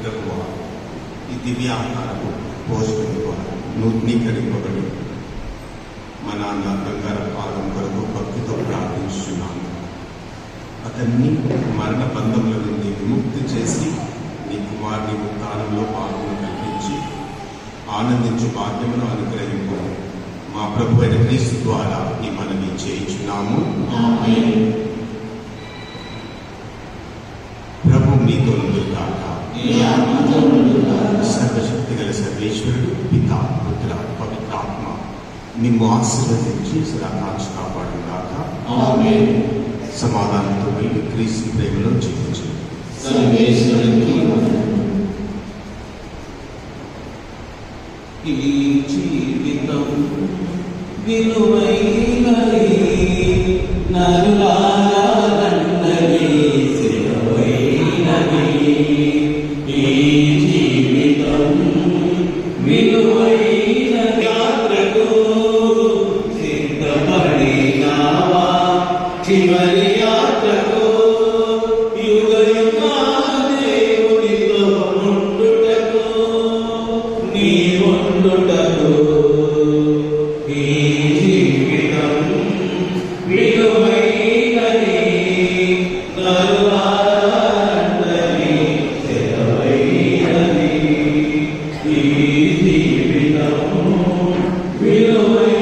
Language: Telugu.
ప్రభువా ఈ దివ్యాహారము భోజనం ద్వారా నూతనీకరింపబడి మా నాన్న బంగార పాదం కొరకు భక్తితో ప్రార్థించున్నాను అతన్ని మరణ బంధముల నుండి విముక్తి చేసి నీ కుమారుని ఉత్థానంలో పాల్గొన కల్పించి ఆనందించు భాగ్యమును అనుగ్రహింపు. మా ప్రభు అయిన క్రీస్తు ద్వారా ఈ మనవి చేయించున్నాము. ప్రభు మీతో కాక సర్వశక్తి గల సర్వేశ్వరుడు పిత పుత్ర పవిత్రాత్మ నిన్ను ఆశీర్వదించి సదాకాంక్ష కాపాడిన కాక సమాధానంతో వెళ్ళి క్రీస్తు ప్రేమలో జీవించు ఈ జీవితం విలువైనది నరులారా నన్నది సిలువైనది ఈ జీవితం విలువైన యాత్రకు సిద్ధపడినావా? చివరి యాత్రకు యుగ యుగ దేవునితో be the one Divinum, Vino Vino.